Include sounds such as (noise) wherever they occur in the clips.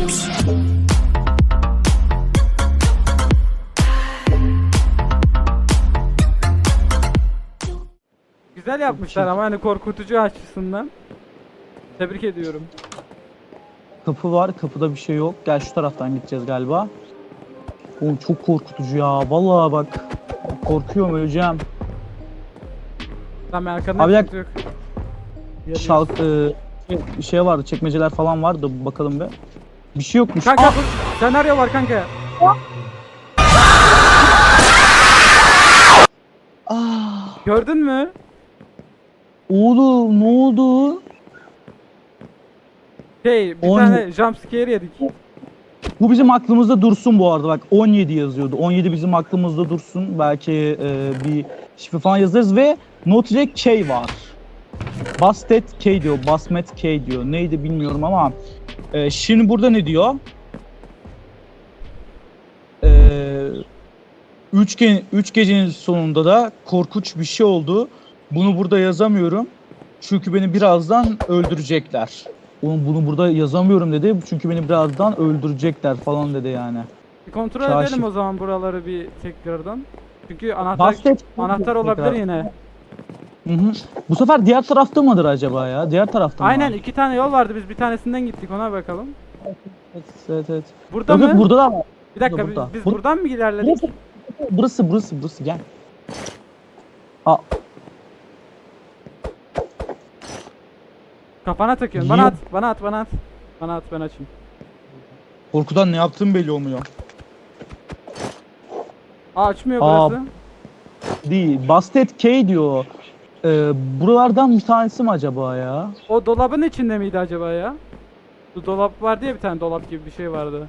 Güzel yapmışlar ama hani korkutucu açısından. Tebrik ediyorum. Kapı var. Kapıda bir şey yok. Gel şu taraftan gideceğiz galiba. Oğlum çok korkutucu ya. Vallahi bak. Korkuyorum öleceğim. Tamam arkadan Abi, yok. Şalk e, şey- şey vardı. Çekmeceler falan vardı. Bakalım bir. Bir şey yokmuş. Kanka Ah! bu senaryo var kanka. Ah! Gördün mü? Oğlum ne oldu? Şey bir On- tane jumpscare yedik. Bu bizim aklımızda dursun bu arada bak 17 yazıyordu. 17 bizim aklımızda dursun. Belki e, bir şifre falan yazarız ve Notre K var. Bastet K diyor, Basmet K diyor. Neydi bilmiyorum ama e, şimdi burada ne diyor? E, üç, ge- üç gecenin sonunda da korkunç bir şey oldu. Bunu burada yazamıyorum. Çünkü beni birazdan öldürecekler. Oğlum bunu burada yazamıyorum dedi. Çünkü beni birazdan öldürecekler falan dedi yani. Bir kontrol Kaşif. edelim o zaman buraları bir tekrardan. Çünkü anahtar anahtar olabilir yine. Hı hı. Bu sefer diğer tarafta mıdır acaba ya? Diğer tarafta mı? Aynen iki tane yol vardı biz bir tanesinden gittik ona bakalım. Evet, evet, evet. Burada Yok, mı? yok, burada da var. bir dakika burada. biz, biz Bur- buradan mı ilerledik? Burası, burası, burası, burası gel. Aa, Kafana takıyorsun. Bana at, bana at, bana at. Bana at ben açayım. korkudan ne yaptığım belli olmuyor. Aa açmıyor Aa, burası. Değil. Bastet K diyor. Ee, buralardan bir tanesi mi acaba ya? O dolabın içinde miydi acaba ya? Bu dolap var diye bir tane dolap gibi bir şey vardı.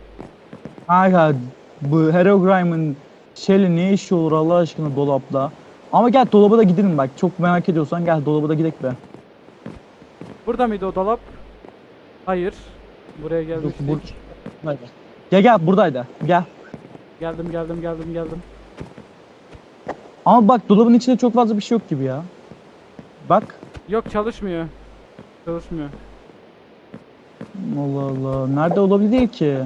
Kanka bu Herobrine'ın şeyle ne işi olur Allah aşkına dolapta. Ama gel dolaba da gidelim bak. Çok merak ediyorsan gel dolaba da gidelim be. Burada mıydı o dolap? Hayır. Buraya Yok, gelmiştik. bur-. Gel gel buradaydı. Gel. Geldim geldim geldim geldim. Ama bak dolabın içinde çok fazla bir şey yok gibi ya. Bak. Yok çalışmıyor. Çalışmıyor. Allah Allah. Nerede olabilir ki?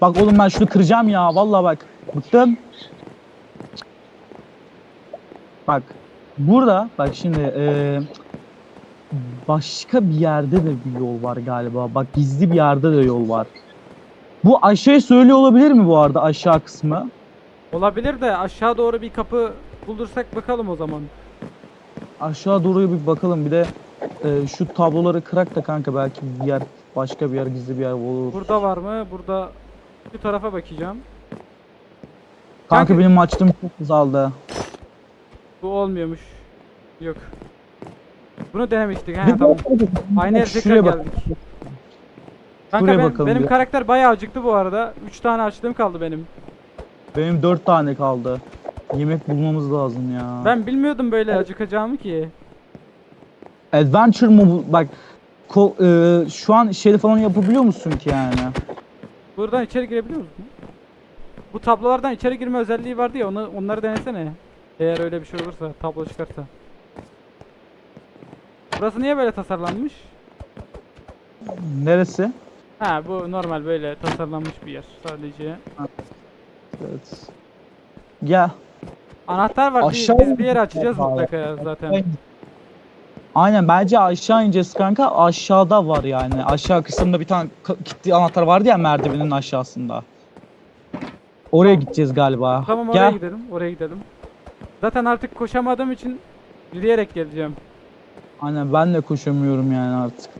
Bak oğlum ben şunu kıracağım ya. Vallahi bak. Bıktım. Bak. Burada bak şimdi eee, başka bir yerde de bir yol var galiba. Bak gizli bir yerde de yol var. Bu aşağıya söylüyor olabilir mi bu arada aşağı kısmı? Olabilir de aşağı doğru bir kapı buldursak bakalım o zaman. Aşağı doğru bir bakalım. Bir de eee, şu tabloları kırak da kanka belki bir yer başka bir yer gizli bir yer olur. Burada var mı? Burada şu tarafa bakacağım. Kanka Kanka- benim açtığım çok azaldı. Bu olmuyormuş. Yok. Bunu denemiştik. He Bir tamam. bak- Aynı Şuraya tekrar bak. geldik. Kanka Şuraya ben- bakalım benim bir. karakter bayağı acıktı bu arada. 3 tane açlığım kaldı benim. Benim dört tane kaldı. Yemek bulmamız lazım ya. Ben bilmiyordum böyle acıkacağımı ki. Adventure mı bu? Bak ko- e, şu an şeyde falan yapabiliyor musun ki yani? Buradan içeri girebiliyor musun? Bu tablolardan içeri girme özelliği vardı ya onu onları denesene. Eğer öyle bir şey olursa, tablo çıkarsa. Burası niye böyle tasarlanmış? Neresi? Ha bu normal böyle tasarlanmış bir yer sadece. Evet. Gel. Anahtar var. bir- Aşağı Biz bir yere açacağız Aa, mutlaka ya zaten. Aynen bence aşağı ineceğiz kanka. Aşağıda var yani. Aşağı kısımda bir tane kilitli anahtar vardı ya merdivenin aşağısında. Oraya gideceğiz galiba. Tamam oraya Gel. gidelim. Oraya gidelim. Zaten artık koşamadığım için yürüyerek geleceğim. Aynen ben de koşamıyorum yani artık.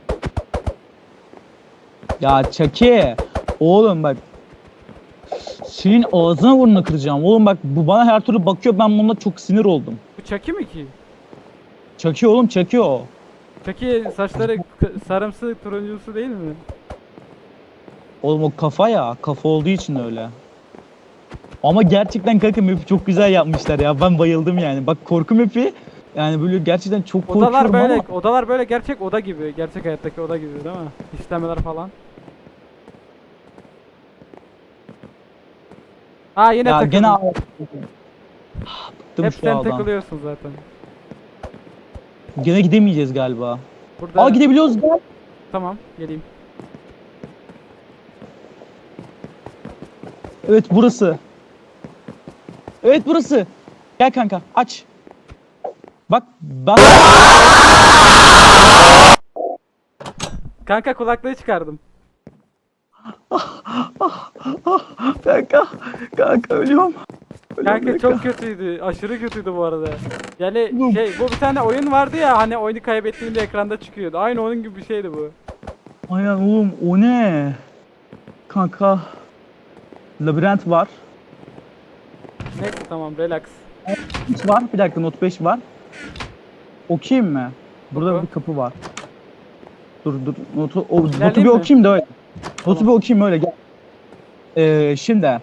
Ya Çaki. Oğlum bak. Senin ağzına burnunu kıracağım. Oğlum bak bu bana her türlü bakıyor ben buna çok sinir oldum. Bu Çaki mi ki? Çaki oğlum Çaki o. Çaki saçları k- sarımsı turuncusu değil mi? Oğlum o kafa ya. Kafa olduğu için öyle. Ama gerçekten kanka map'i çok güzel yapmışlar ya. Ben bayıldım yani. Bak korku map'i yani böyle gerçekten çok korkuyorum Odalar böyle ama odalar böyle gerçek oda gibi. Gerçek hayattaki oda gibi değil mi? İşlemeler falan. Ha yine ya takıldın. gene Bıktım Hep şu sen takılıyorsun zaten. Gene gidemeyeceğiz galiba. Burada Aa gidebiliyoruz gel. tamam geleyim. Evet burası. Evet burası. Gel kanka aç. Bak bak. Kanka kulaklığı çıkardım. (laughs) kanka. Kanka ölüyorum. Ölüyorum Kanka çok kötüydü. Aşırı kötüydü bu arada. Yani (laughs) şey bu bir tane oyun vardı ya hani oyunu kaybettiğinde ekranda çıkıyordu. Aynı onun gibi bir şeydi bu. Aynen oğlum o ne? Kanka. Labirent var. Neyse tamam relax. Hiç var. Bir dakika not 5 var. Okuyayım mı? Burada Oku. bir kapı var. Dur dur. Notu, o, notu İlerleyeyim bir mi? okuyayım da öyle. Notu bir okuyayım öyle gel. Ee, şimdi.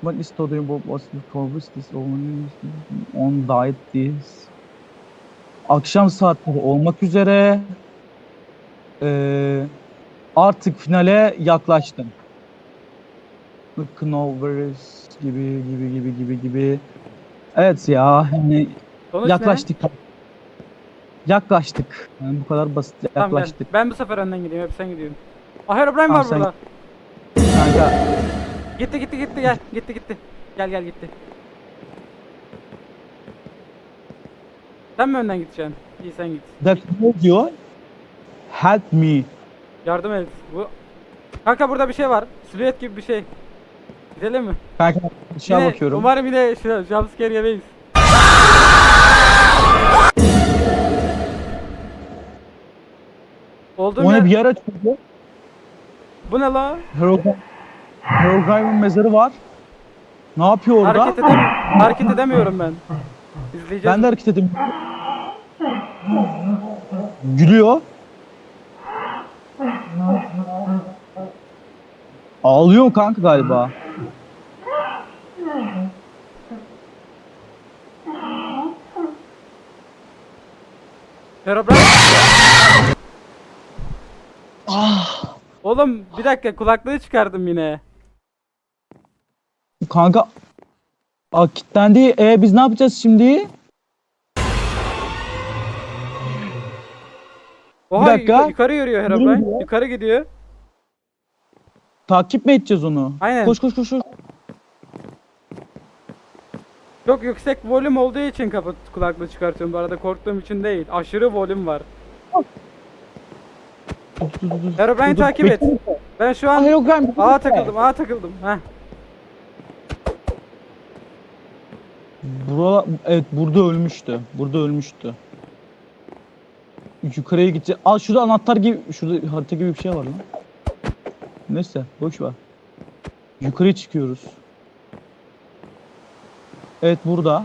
What is studying about what's the purpose this on diet this. Akşam saatleri olmak üzere. Ee, artık finale yaklaştım. Knovers gibi gibi gibi gibi gibi. Evet ya hani Sonuç ne? yaklaştık. Yaklaştık. Yani bu kadar basit Tamam, ben, yaklaştık. ben bu sefer önden gideyim hep sen gidiyorsun. Ah Herobrine var sen- burada. Kanka Gitti gitti gitti gel gitti gitti. Gel gel gitti. Sen mi önden gideceksin? İyi sen git. dakika ne diyor? Help me. Yardım et. Bu... Kanka burada bir şey var. Silüet gibi bir şey. Gidelim mi? Kanka aşağı Yine- bakıyorum. Umarım yine şu jumpscare yemeyiz. Oldu mu? ne bir yer açıldı. Bu ne la? Herobrine- Herobrine'in mezarı var. Ne yapıyor orada? Hareket edemiyorum. Hareket edemiyorum ben. İzleyeceğiz. Ben de hareket edeyim. Gülüyor. Ağlıyor kanka galiba. Herobrine. Ah. Oğlum bir dakika kulaklığı çıkardım yine. Kanka Aa, kilitlendi. E biz ne yapacağız şimdi? Oha dakika. yuka- yukarı yürüyor gidiyor? Yukarı gidiyor. Takip mi edeceğiz onu? Aynen. Koş koş koş koş. Çok yüksek volüm olduğu için kapat kulaklığı çıkartıyorum bu arada korktuğum için değil. Aşırı volüm var. Dur, dur, dur. Herobrine Dur, dur. takip et. Ben şu an ağa takıldım ağa takıldım. Heh. Bura, evet burada ölmüştü. Burada ölmüştü. Yukarıya gideceğiz. Aa şurada anahtar gibi, şurada harita gibi bir şey var lan. Neyse boş ver. Yukarıya çıkıyoruz. Evet burada.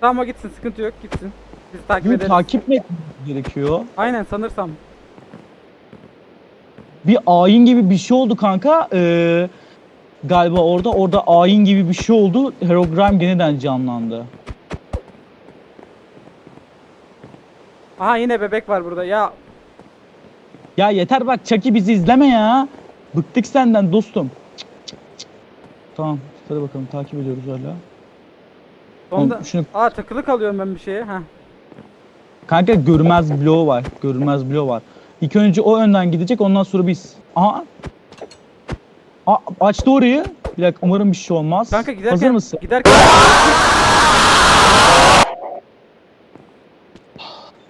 Tamam o gitsin sıkıntı yok gitsin. Biz takip Bunu ederiz. takip mi etmemiz gerekiyor? Aynen sanırsam. Bir ayin gibi bir şey oldu kanka. Ee, galiba orada. Orada ayin gibi bir şey oldu. Herogram yeniden canlandı. Aha yine bebek var burada. Ya Ya yeter bak Chucky bizi izleme ya. Bıktık senden dostum. Cık, cık, cık. Tamam hadi bakalım takip ediyoruz hala. sonunda... Oğlum şunu- Aa takılı kalıyorum ben bir şeye. Heh. Kanka görünmez bloğu var. Görünmez bloğu var. İlk önce o önden gidecek ondan sonra biz. Aha. Aa, açtı orayı. Bir dakika umarım bir şey olmaz. Kanka giderken... Hazır mısın? Giderken...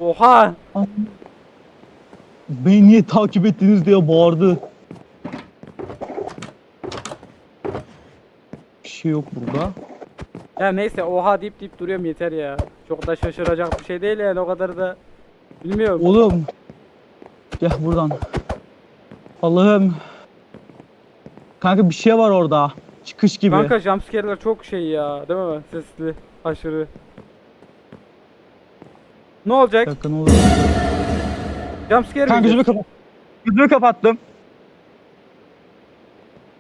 Oha! Beni niye takip ettiniz diye bağırdı. Bir şey yok burada. Ya neyse oha deyip deyip duruyorum yeter ya. Çok da şaşıracak bir şey değil yani o kadar da bilmiyorum. Oğlum. Gel buradan. Allah'ım. Kanka bir şey var orada. Çıkış gibi. Kanka jumpscare'ler çok şey ya değil mi? Sesli, aşırı. Ne olacak? dakika ne oluyor? Jumpscare Kanka gözümü kapat. Gözümü kapattım.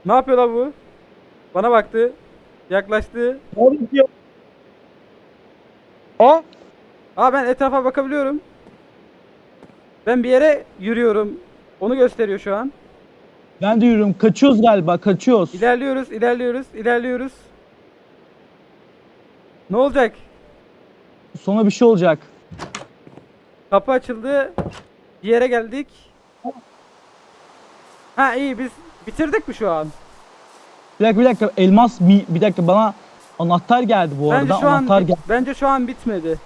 Ne yapıyor lan bu? Bana baktı. Yaklaştı. Ne yapıyor? Aa. Aa ben etrafa bakabiliyorum. Ben bir yere yürüyorum. Onu gösteriyor şu an. Ben de yürüyorum. Kaçıyoruz galiba. Kaçıyoruz. İlerliyoruz, ilerliyoruz, ilerliyoruz. Ne olacak? Sonra bir şey olacak. Kapı açıldı. Bir yere geldik. Ha iyi biz bitirdik mi şu an? Bir dakika bir dakika elmas bir dakika bana anahtar geldi bu Bence arada. şu an anahtar geldi. bence şu an bitmedi.